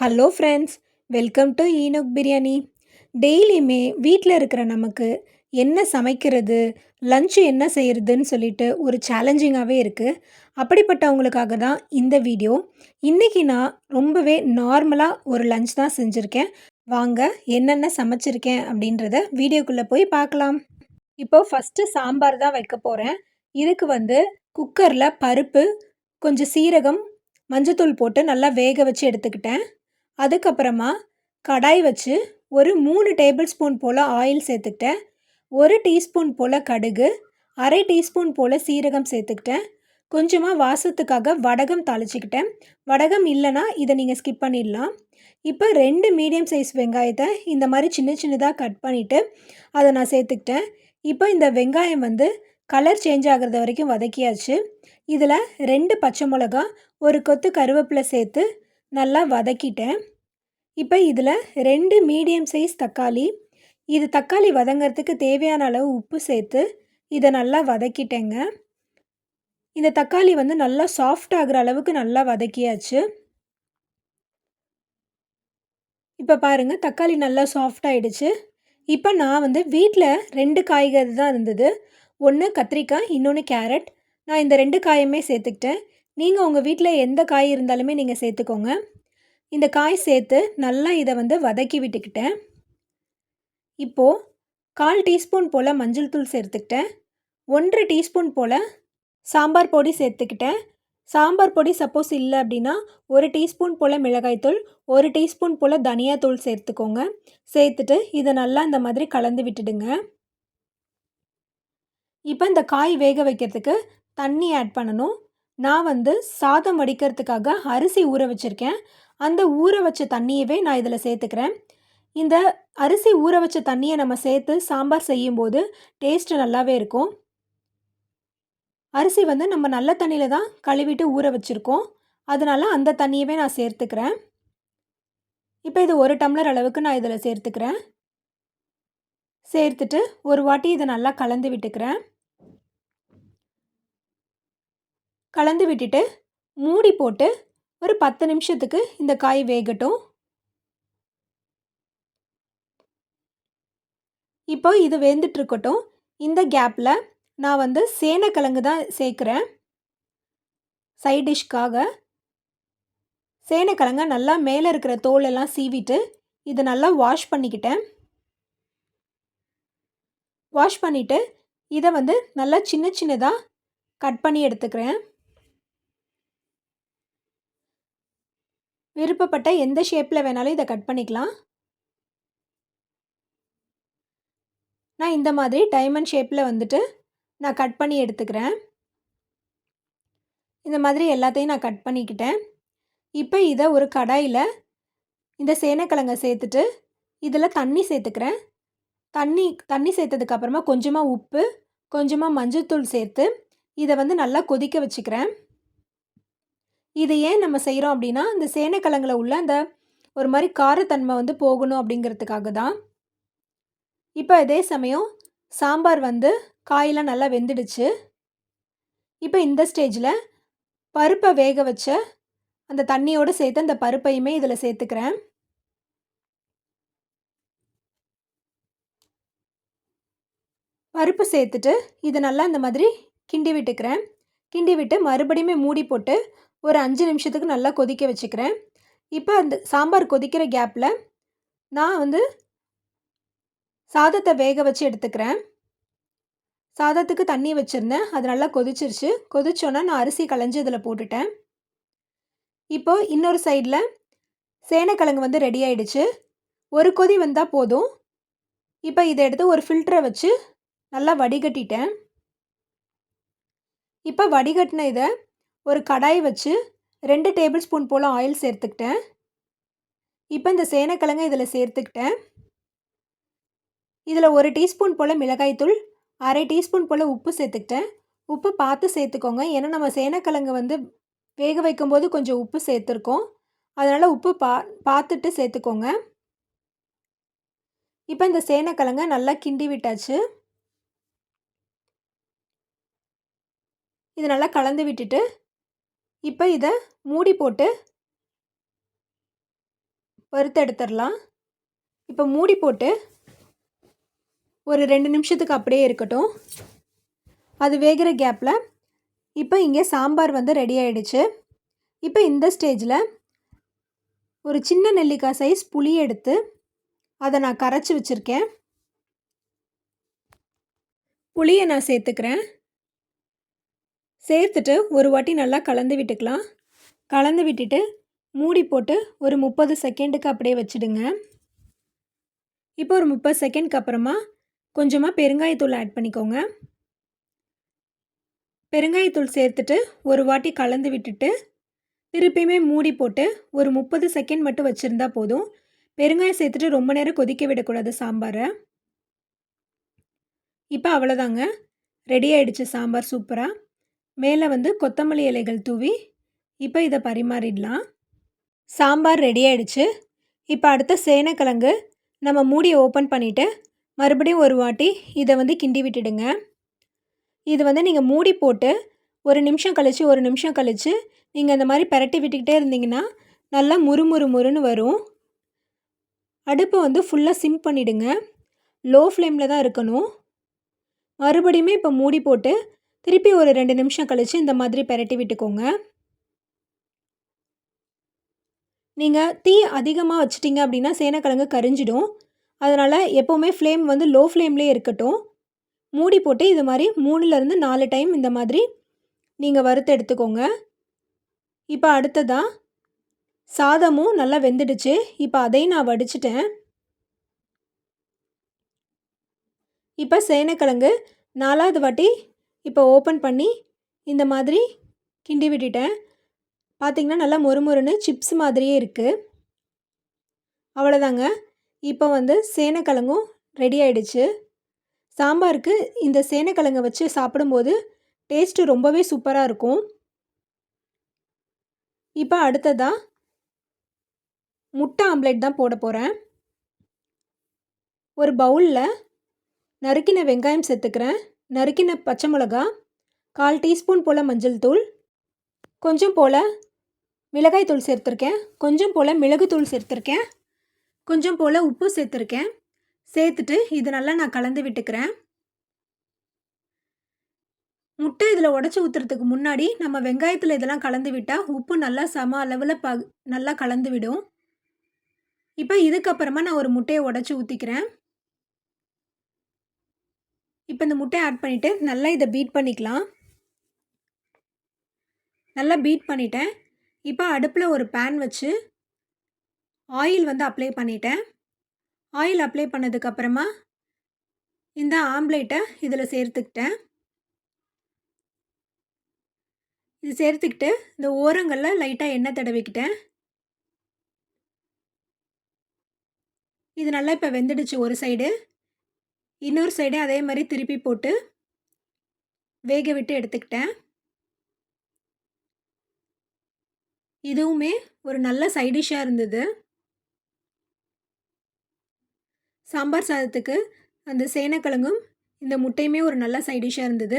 Hello friends welcome to Enoch biryani டெய்லியுமே வீட்டில் இருக்கிற நமக்கு என்ன சமைக்கிறது லஞ்சு என்ன செய்கிறதுன்னு சொல்லிட்டு ஒரு சேலஞ்சிங்காகவே இருக்குது அப்படிப்பட்டவங்களுக்காக தான் இந்த வீடியோ இன்றைக்கி நான் ரொம்பவே நார்மலாக ஒரு லஞ்ச் தான் செஞ்சுருக்கேன். வாங்க என்னென்ன சமைச்சிருக்கேன் அப்படின்றத வீடியோக்குள்ளே போய் பார்க்கலாம். இப்போது ஃபஸ்ட்டு சாம்பார் தான் வைக்க போகிறேன் இதுக்கு வந்து குக்கரில் பருப்பு கொஞ்சம் சீரகம் மஞ்சத்தூள் போட்டு நல்லா வேக வச்சு எடுத்துக்கிட்டேன். அதுக்கப்புறமா கடாய் வச்சு ஒரு மூணு டேபிள் ஸ்பூன் போல் ஆயில் சேர்த்துக்கிட்டேன். ஒரு டீஸ்பூன் போல் கடுகு அரை டீஸ்பூன் போல் சீரகம் சேர்த்துக்கிட்டேன். கொஞ்சமாக வாசத்துக்காக வடகம் தாளிச்சிக்கிட்டேன். வடகம் இல்லைன்னா இதை நீங்கள் ஸ்கிப் பண்ணிடலாம். இப்போ ரெண்டு மீடியம் சைஸ் வெங்காயத்தை இந்த மாதிரி சின்ன சின்னதாக கட் பண்ணிவிட்டு அதை நான் சேர்த்துக்கிட்டேன். இப்போ இந்த வெங்காயம் வந்து கலர் சேஞ்ச் ஆகிறது வரைக்கும் வதக்கியாச்சு. இதில் ரெண்டு பச்சை மிளகா ஒரு கொத்து கருவேப்பிலை சேர்த்து நல்லா வதக்கிட்டேன். இப்போ இதில் ரெண்டு மீடியம் சைஸ் தக்காளி. இது தக்காளி வதங்கிறதுக்கு தேவையான அளவு உப்பு சேர்த்து இதை நல்லா வதக்கிட்டேங்க. இந்த தக்காளி வந்து நல்லா சாஃப்ட் ஆகிற அளவுக்கு நல்லா வதக்கியாச்சு. இப்போ பாருங்கள் தக்காளி நல்லா சாஃப்ட் ஆகிடுச்சு இப்போ நான் வந்து வீட்டில் ரெண்டு காய்கறி தான் இருந்தது. ஒன்று கத்திரிக்காய் இன்னொன்று கேரட். நான் இந்த ரெண்டு காயுமே சேர்த்துக்கிட்டேன். நீங்கள் உங்கள் வீட்டில் எந்த காய் இருந்தாலுமே நீங்கள் சேர்த்துக்கோங்க. இந்த காய் சேர்த்து நல்லா இதை வந்து வதக்கி விட்டுக்கிட்டேன். இப்போது கால் டீஸ்பூன் போல் மஞ்சள் தூள் சேர்த்துக்கிட்டேன். ஒன்றரை டீஸ்பூன் போல் சாம்பார் பொடி சேர்த்துக்கிட்டேன். சாம்பார் பொடி சப்போஸ் இல்லை அப்படின்னா ஒரு டீஸ்பூன் போல் மிளகாய்த்தூள் ஒரு டீஸ்பூன் போல் தனியாத்தூள் சேர்த்துக்கோங்க. சேர்த்துட்டு இதை நல்லா இந்த மாதிரி கலந்து விட்டுடுங்க. இப்போ இந்த காய் வேக வைக்கிறதுக்கு தண்ணி ஆட் பண்ணணும். நான் வந்து சாதம் வடிக்கிறதுக்காக அரிசி ஊற வச்சுருக்கேன். அந்த ஊற வச்ச தண்ணியவே நான் இதில் சேர்த்துக்கிறேன். இந்த அரிசி ஊற வச்ச தண்ணியை நம்ம சேர்த்து சாம்பார் செய்யும்போது டேஸ்ட்டு நல்லாவே இருக்கும். அரிசி வந்து நம்ம நல்ல தண்ணியில் தான் கழுவிட்டு ஊற வச்சுருக்கோம். அதனால் அந்த தண்ணியவே நான் சேர்த்துக்கிறேன். இப்போ இது ஒரு டம்ளர் அளவுக்கு நான் இதில் சேர்த்துக்கிறேன். சேர்த்துட்டு ஒரு வாட்டி இதை நல்லா கலந்து விட்டுக்கிறேன். கலந்து விட்டுட்டு மூடி போட்டு ஒரு பத்து நிமிஷத்துக்கு இந்த காய் வேகட்டும். இப்போ இது வெந்துட்டுருக்கட்டும் இந்த கேப்பில் நான் வந்து சேனைக்கிழங்கு தான் சேர்க்குறேன் சைட் டிஷ்க்காக. சேனக்கிழங்க நல்லா மேலே இருக்கிற தோலெல்லாம் சீவிட்டு இதை நல்லா வாஷ் பண்ணிக்கிட்டேன். வாஷ் பண்ணிவிட்டு இதை வந்து நல்லா சின்ன சின்னதாக கட் பண்ணி எடுத்துக்கிறேன். விருப்பப்பட்ட எந்த ஷேப்பில் வேணாலும் இதை கட் பண்ணிக்கலாம். நான் இந்த மாதிரி டைமண்ட் ஷேப்பில் வந்துட்டு நான் கட் பண்ணி எடுத்துக்கிறேன். இந்த மாதிரி எல்லாத்தையும் நான் கட் பண்ணிக்கிட்டேன். இப்போ இதை ஒரு கடாயில் இந்த சேனைக்கிழங்கை சேர்த்துட்டு இதில் தண்ணி சேர்த்துக்கிறேன். தண்ணி தண்ணி சேர்த்ததுக்கப்புறமா கொஞ்சமாக உப்பு கொஞ்சமாக மஞ்சள்தூள் சேர்த்து இதை வந்து நல்லா கொதிக்க வச்சுக்கிறேன். இது ஏன் நம்ம செய்கிறோம் அப்படின்னா இந்த சேனைக்கிழங்குல உள்ள அந்த ஒரு மாதிரி காரத்தன்மை வந்து போகணும் அப்படிங்கிறதுக்காக தான். இப்போ இதே சமயம் சாம்பார் வந்து காயெல்லாம் நல்லா வெந்துடுச்சு. இப்போ இந்த ஸ்டேஜில் பருப்பை வேக வச்ச அந்த தண்ணியோடு சேர்த்து அந்த பருப்பையுமே இதில் சேர்த்துக்கிறேன். பருப்பு சேர்த்துட்டு இதை நல்லா இந்த மாதிரி கிண்டி விட்டுக்கிறேன். கிண்டி விட்டு மறுபடியுமே மூடி போட்டு ஒரு அஞ்சு நிமிஷத்துக்கு நல்லா கொதிக்க வச்சுக்கிறேன். இப்போ அந்த சாம்பார் கொதிக்கிற கேப்பில் நான் வந்து சாதத்தை வேக வச்சு எடுத்துக்கிறேன். சாதத்துக்கு தண்ணி வச்சுருந்தேன். அது நல்லா கொதிச்சிருச்சு. கொதிச்சோன்னா நான் அரிசி களைஞ்சி இதில் போட்டுட்டேன். இப்போது இன்னொரு சைடில் சேனைக்கிழங்கு வந்து ரெடி ஆயிடுச்சு. ஒரு கொதி வந்தால் போதும். இப்போ இதை எடுத்து ஒரு ஃபில்டரை வச்சு நல்லா வடிகட்டிட்டேன். இப்போ வடிகட்டின இதை ஒரு கடாய் வச்சு ரெண்டு டேபிள் ஸ்பூன் போல் ஆயில் சேர்த்துக்கிட்டேன். இப்போ இந்த சேனக்கிழங்கு இதில் சேர்த்துக்கிட்டேன். இதில் ஒரு டீஸ்பூன் போல் மிளகாய்த்தூள் அரை டீஸ்பூன் போல் உப்பு சேர்த்துக்கிட்டேன். உப்பு பார்த்து சேர்த்துக்கோங்க. ஏன்னா நம்ம சேனக்கிழங்கு வந்து வேக வைக்கும்போது கொஞ்சம் உப்பு சேர்த்துருக்கோம். அதனால் உப்பு பா பார்த்துட்டு சேர்த்துக்கோங்க. இப்போ இந்த சேனக்கிழங்க நல்லா கிண்டி விட்டாச்சு. இது நல்லா கலந்து விட்டுட்டு இப்போ இதை மூடி போட்டு வறுத்து எடுத்துடலாம் இப்போ மூடி போட்டு ஒரு ரெண்டு நிமிஷத்துக்கு அப்படியே இருக்கட்டும். அது வேகிற கேப்பில் இப்போ இங்கே சாம்பார் வந்து ரெடி ஆகிடுச்சு இப்போ இந்த ஸ்டேஜில் ஒரு சின்ன நெல்லிக்காய் சைஸ் புளி எடுத்து அதை நான் கரைச்சி வச்சுருக்கேன். புளியை நான் சேர்த்துக்கிறேன். சேர்த்துட்டு ஒரு வாட்டி நல்லா கலந்து விட்டுக்கலாம். கலந்து விட்டுட்டு மூடி போட்டு ஒரு முப்பது செகண்டுக்கு அப்படியே வச்சுடுங்க. இப்போ ஒரு முப்பது செகண்ட்க்கு அப்புறமா கொஞ்சமாக பெருங்காயத்தூள் ஆட் பண்ணிக்கோங்க. பெருங்காயத்தூள் சேர்த்துட்டு ஒரு வாட்டி கலந்து விட்டுட்டு திருப்பியுமே மூடி போட்டு ஒரு முப்பது செகண்ட் மட்டும் வச்சுருந்தா போதும். பெருங்காயம் சேர்த்துட்டு ரொம்ப நேரம் கொதிக்க விடக்கூடாது சாம்பாரை. இப்போ அவ்வளோதாங்க ரெடி ஆகிடுச்சு சாம்பார் சூப்பராக மேலே வந்து கொத்தமல்லி இலைகள் தூவி இப்போ இதை பரிமாறிடலாம். சாம்பார் ரெடி ஆயிடுச்சு. இப்போ அடுத்த சேனைக்கிழங்கு நம்ம மூடியை ஓப்பன் பண்ணிவிட்டு மறுபடியும் ஒரு வாட்டி இதை வந்து கிண்டி விட்டுடுங்க. இது வந்து நீங்கள் மூடி போட்டு ஒரு நிமிஷம் கழித்து ஒரு நிமிஷம் கழித்து நீங்கள் இந்த மாதிரி பரட்டி விட்டுக்கிட்டே இருந்தீங்கன்னா நல்லா முறுமுறு முறுன்னு வரும். அடுப்பை வந்து ஃபுல்லாக சிம் பண்ணிவிடுங்க லோ ஃப்ளேமில் தான் இருக்கணும். மறுபடியுமே இப்போ மூடி போட்டு திருப்பி ஒரு ரெண்டு நிமிஷம் கழித்து இந்த மாதிரி பெரட்டி விட்டுக்கோங்க. நீங்கள் தீ அதிகமாக வச்சிட்டிங்க அப்படின்னா சேனக்கிழங்கு கரிஞ்சிடும். அதனால் எப்போவுமே ஃப்ளேம் வந்து லோ ஃப்ளேம்லேயே இருக்கட்டும். மூடி போட்டு இது மாதிரி மூணுலேருந்து நாலு டைம் இந்த மாதிரி நீங்கள் வறுத்து எடுத்துக்கோங்க. இப்போ அடுத்ததாக சாதமும் நல்லா வெந்துடுச்சு. இப்போ அதையும் நான் வடிச்சிட்டேன். இப்போ சேனக்கிழங்கு நாலாவது வாட்டி இப்போ ஓப்பன் பண்ணி இந்த மாதிரி கிண்டி விட்டுட்டேன். பார்த்திங்கன்னா நல்லா மொறுமொறுன்னு சிப்ஸ் மாதிரியே இருக்குது அவ்வளோதாங்க இப்போ வந்து சேனைக்கிழங்கும் ரெடி ஆயிடுச்சு. சாம்பாருக்கு இந்த சேனைக்கிழங்கை வச்சு சாப்பிடும்போது டேஸ்ட்டு ரொம்பவே சூப்பராக இருக்கும். இப்போ அடுத்ததாக முட்டை ஆம்லேட் தான் போட போகிறேன் ஒரு பவுலில் நறுக்கின வெங்காயம் சேர்த்துக்கிறேன். நறுக்கின பச்சை மிளகா கால் டீஸ்பூன் போல் மஞ்சள் தூள் கொஞ்சம் போல் மிளகாய் தூள் சேர்த்துருக்கேன். கொஞ்சம் போல் மிளகுத்தூள் சேர்த்துருக்கேன். கொஞ்சம் போல் உப்பு சேர்த்துருக்கேன். சேர்த்துட்டு இது நல்லா நான் கலந்து விட்டுக்கிறேன். முட்டை இதில் உடச்சி ஊற்றுறதுக்கு முன்னாடி நம்ம வெங்காயத்தில் இதெல்லாம் கலந்து விட்டால் உப்பு நல்லா சம அளவில் ப நல்லா கலந்து விடும். இப்போ இதுக்கப்புறமா நான் ஒரு முட்டையை உடச்சி ஊற்றிக்கிறேன் இப்போ இந்த முட்டையை ஆட் பண்ணிவிட்டு நல்லா இதை பீட் பண்ணிக்கலாம். நல்லா பீட் பண்ணிட்டேன். இப்போ அடுப்பில் ஒரு பேன் வச்சு ஆயில் வந்து அப்ளை பண்ணிட்டேன். ஆயில் அப்ளை பண்ணதுக்கப்புறமா இந்த ஆம்லேட்டை இதில் சேர்த்துக்கிட்டேன். இது சேர்த்துக்கிட்டு இந்த ஓரங்களில் லைட்டாக எண்ணெய் தடவிக்கிட்டேன். இது நல்லா இப்போ வெந்துடுச்சு ஒரு சைடு இன்னொரு சைடு அதே மாதிரி திருப்பி போட்டு வேக விட்டு எடுத்துக்கிட்டேன். இதுவுமே ஒரு நல்ல சைடிஷ்ஷாக இருந்தது. சாம்பார் சாதத்துக்கு அந்த சேனக்கிழங்கும் இந்த முட்டையுமே ஒரு நல்ல சைடிஷ்ஷாக இருந்தது.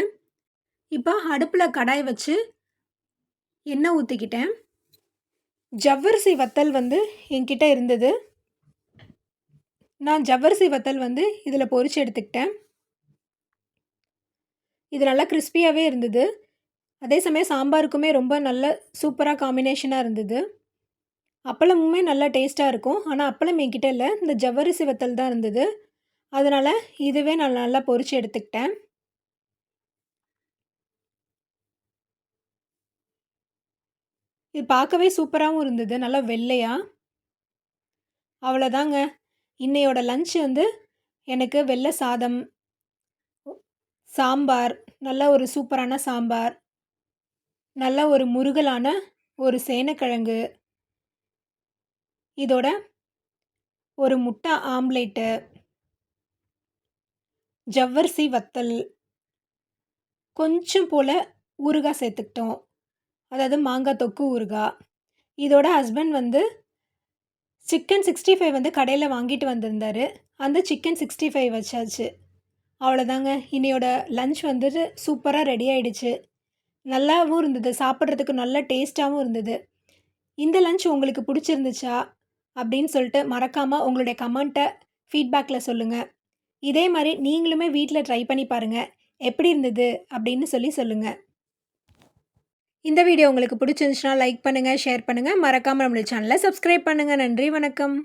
இப்போ அடுப்பில் கடாய் வச்சு எண்ணெய் ஊற்றிக்கிட்டேன் ஜவ்வரிசி வத்தல் வந்து என்கிட்ட இருந்தது. நான் ஜவ்வரிசி வத்தல் வந்து இதில் பொறிச்சு எடுத்துக்கிட்டேன். இது நல்லா கிறிஸ்பியாகவே இருந்தது. அதே சமயம் சாம்பாருக்குமே ரொம்ப நல்ல சூப்பராக காம்பினேஷனாக இருந்தது. அப்பளமுமே நல்லா டேஸ்ட்டாக இருக்கும். ஆனால் அப்பளம் என்கிட்ட இல்லை. இந்த ஜவ்வரிசி வத்தல் தான் இருந்தது. அதனால் இதுவே நான் நல்லா பொறிச்சு எடுத்துக்கிட்டேன். இது பார்க்கவே சூப்பராகவும் இருந்தது. நல்லா வெள்ளையாக அவ்வளோதாங்க இன்னையோட லஞ்ச் வந்து எனக்கு வெள்ளை சாதம் சாம்பார் நல்ல ஒரு சூப்பரான சாம்பார் நல்ல ஒரு முருகலான ஒரு சேனக்கிழங்கு இதோட ஒரு முட்டை ஆம்லேட்டு ஜவ்வரிசி வத்தல் கொஞ்சம் போல் ஊறுகாய் சேர்த்துக்கிட்டோம். அதாவது மாங்காய் தொக்கு ஊறுகாய். இதோட ஹஸ்பண்ட் வந்து சிக்கன் சிக்ஸ்டி ஃபைவ் வந்து கடையில் வாங்கிட்டு வந்திருந்தார். அந்த சிக்கன் சிக்ஸ்டி ஃபைவ் வச்சாச்சு. அவ்வளோதாங்க இன்னையோட லஞ்ச் வந்துட்டு சூப்பராக ரெடி ஆகிடுச்சு நல்லாவும் இருந்தது. சாப்பிட்றதுக்கு நல்ல டேஸ்ட்டாகவும் இருந்தது. இந்த லஞ்ச் உங்களுக்கு பிடிச்சிருந்துச்சா? அப்படின்னு சொல்லிட்டு மறக்காமல் உங்களுடைய கமெண்ட்டை ஃபீட்பேக்கில் சொல்லுங்கள் இதே மாதிரி நீங்களுமே வீட்டில் ட்ரை பண்ணி பாருங்கள் எப்படி இருந்தது? அப்படின்னு சொல்லி சொல்லுங்கள் இந்த வீடியோ உங்களுக்கு பிடிச்சிருந்துச்சுன்னா லைக் பண்ணுங்கள் ஷேர் பண்ணுங்கள் மறக்காமல் நம்மளுடைய சேனலை சப்ஸ்கிரைப் பண்ணுங்கள் நன்றி வணக்கம்.